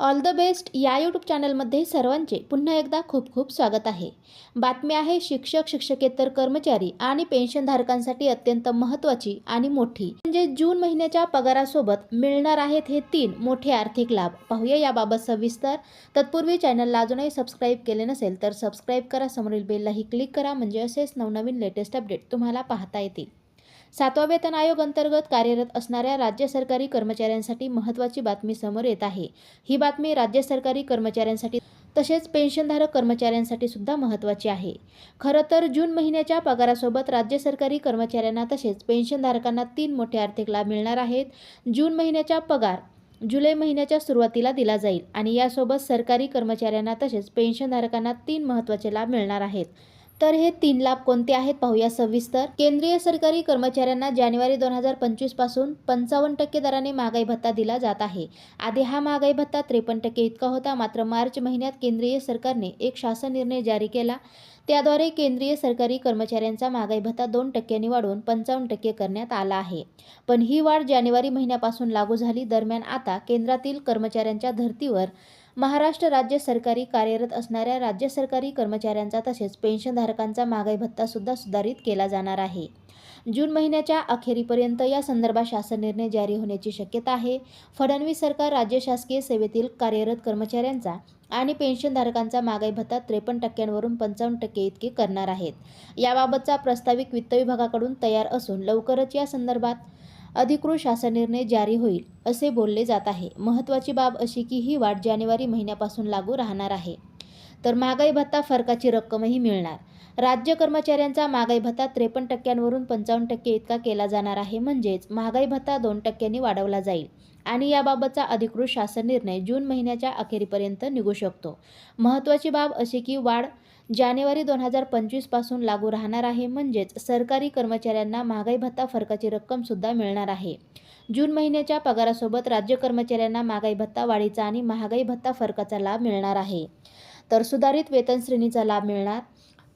All the best या YouTube चॅनलमध्ये सर्वांचे पुन्हा एकदा खूप खूप स्वागत आहे. बातमी आहे शिक्षक शिक्षकेतर कर्मचारी आणि पेन्शनधारकांसाठी अत्यंत महत्त्वाची आणि मोठी. म्हणजे जून महिन्याच्या पगारासोबत मिळणार आहेत हे तीन मोठे आर्थिक लाभ. पाहूया याबाबत सविस्तर. तत्पूर्वी चॅनलला अजूनही सबस्क्राईब केले नसेल तर सबस्क्राईब करा. समोरील बेललाही क्लिक करा. म्हणजे असेच नवनवीन लेटेस्ट अपडेट तुम्हाला पाहता येतील. सातवा वेतन आयोग अंतर्गत कार्यरत असणाऱ्या राज्य सरकारी कर्मचाऱ्यांसाठी महत्त्वाची बातमी समोर येत आहे. ही बातमी राज्य सरकारी कर्मचाऱ्यांसाठी तसेच पेन्शनधारक कर्मचाऱ्यांसाठी सुद्धा महत्त्वाची आहे. खरं तर जून महिन्याच्या पगारासोबत राज्य सरकारी कर्मचाऱ्यांना तसेच पेन्शनधारकांना तीन मोठे आर्थिक लाभ मिळणार आहेत. जून महिन्याचा पगार जुलै महिन्याच्या सुरुवातीला दिला जाईल आणि यासोबत सरकारी कर्मचाऱ्यांना तसेच पेन्शनधारकांना तीन महत्त्वाचे लाभ मिळणार आहेत. तर हे तीन लाभ कोणते आहेत पाहूया सविस्तर. केंद्रीय सरकारी कर्मचाऱ्यांना जानेवारी दोन हजार पंचवीसपासून पंचावन्न टक्के दराने महागाई भत्ता दिला जात आहे. आधी हा महागाई भत्ता त्रेपन्न टक्के इतका होता मात्र मार्च महिन्यात केंद्रीय सरकारने एक शासन निर्णय जारी केला. त्याद्वारे केंद्रीय सरकारी कर्मचाऱ्यांचा महागाई भत्ता दोन टक्क्यांनी वाढवून पंचावन्न टक्के करण्यात आला आहे. पण ही वाढ जानेवारी महिन्यापासून लागू झाली. दरम्यान आता केंद्रातील कर्मचाऱ्यांच्या धर्तीवर महाराष्ट्र राज्य सरकारी कार्यरत असणाऱ्या राज्य सरकारी कर्मचाऱ्यांचा तसेच पेन्शनधारकांचा महागाई भत्तासुद्धा सुधारित केला जाणार आहे. जून महिन्याच्या अखेरीपर्यंत या संदर्भात शासन निर्णय जारी होण्याची शक्यता आहे. फडणवीस सरकार राज्य शासकीय सेवेतील कार्यरत कर्मचाऱ्यांचा आणि पेन्शनधारकांचा महागाई भत्ता त्रेपन्न टक्क्यांवरून पंचावन्न टक्के इतके करणार आहेत. याबाबतचा प्रस्ताविक वित्त विभागाकडून तयार असून लवकरच या संदर्भात अधिकृत शासन निर्णय जारी होईल असे बोलले जात आहे. महत्त्वाची बाब अशी की ही वाढ जानेवारी महिन्यापासून लागू राहणार आहे. तर महागाई भत्ता फरकाची रक्कमही मिळणार. राज्य कर्मचाऱ्यांचा महागाई भत्ता त्रेपन्न टक्क्यांवरून पंचावन्न टक्के इतका केला जाणार आहे. म्हणजेच महागाई भत्ता दोन टक्क्यांनी वाढवला जाईल आणि याबाबतचा अधिकृत शासन निर्णय जून महिन्याच्या अखेरीपर्यंत निघू शकतो. महत्त्वाची बाब अशी की वाढ जानेवारी दोन हजार पंचवीसपासून लागू राहणार आहे. म्हणजेच सरकारी कर्मचाऱ्यांना महागाई भत्ता फरकाची रक्कमसुद्धा मिळणार आहे. जून महिन्याच्या पगारासोबत राज्य कर्मचाऱ्यांना महागाई भत्ता वाढीचा आणि महागाई भत्ता फरकाचा लाभ मिळणार आहे. तर सुधारित वेतन श्रेणीचा लाभ मिळणार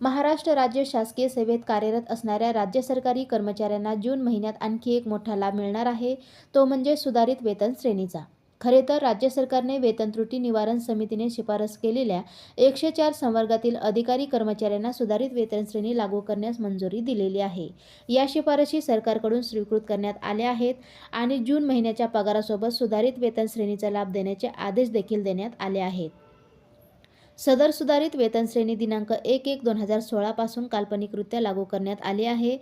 महाराष्ट्र राज्य शासकीय सेवेत कार्यरत असणाऱ्या राज्य सरकारी कर्मचाऱ्यांना जून महिन्यात आणखी एक मोठा लाभ मिळणार आहे. तो म्हणजे सुधारित वेतन श्रेणीचा. खरे तर राज्य सरकारने वेतन त्रुटी निवारण समितीने शिफारस केलेल्या एकशे चार संवर्गातील अधिकारी कर्मचाऱ्यांना सुधारित वेतन श्रेणी लागू करण्यास मंजुरी दिलेली आहे. या शिफारशी सरकारकडून स्वीकृत करण्यात आल्या आहेत आणि जून महिन्याच्या पगारासोबत सुधारित वेतन श्रेणीचा लाभ देण्याचे आदेश देखील देण्यात आले आहेत. सदर सुधारित वेतन श्रेणी दिनांक एक एक दोन हजार सोळापासून काल्पनिकरित्या लागू करण्यात आली आहे.